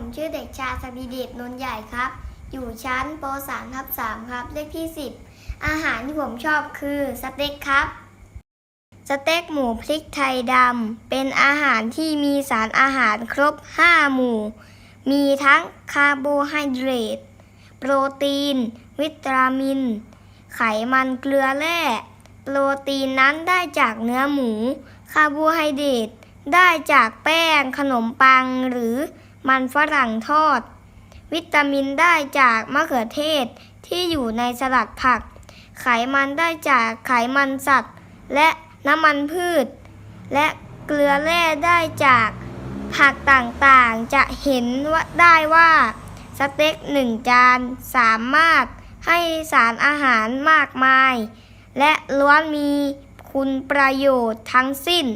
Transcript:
มชื่อเด็กชายสบิเดชนนใหญ่ครับ อยู่ชั้นป .3 ทับ3ครับ เลขที่ 10 อาหารที่ผมชอบคือสเต็กครับ สเต็กหมูพริกไทยดำ เป็นอาหารที่มีสารอาหารครบ 5 หมู่ มีทั้งคาร์โบไฮเดรต โปรตีน วิตามิน ไขมันเกลือแร่ โปรตีนนั้นได้จากเนื้อหมู คาร์โบไฮเดรตได้จากแป้งขนมปังหรือ มันฝรั่งทอด วิตามินได้จากมะเขือเทศที่อยู่ในสลัดผัก ไขมันได้จากไขมันสัตว์ และน้ำมันพืช และเกลือแร่ได้จากผักต่างๆ จะเห็นว่าได้ว่าสเต็กหนึ่งจานสามารถให้สารอาหารมากมาย และล้วนมีคุณประโยชน์ทั้งสิ้น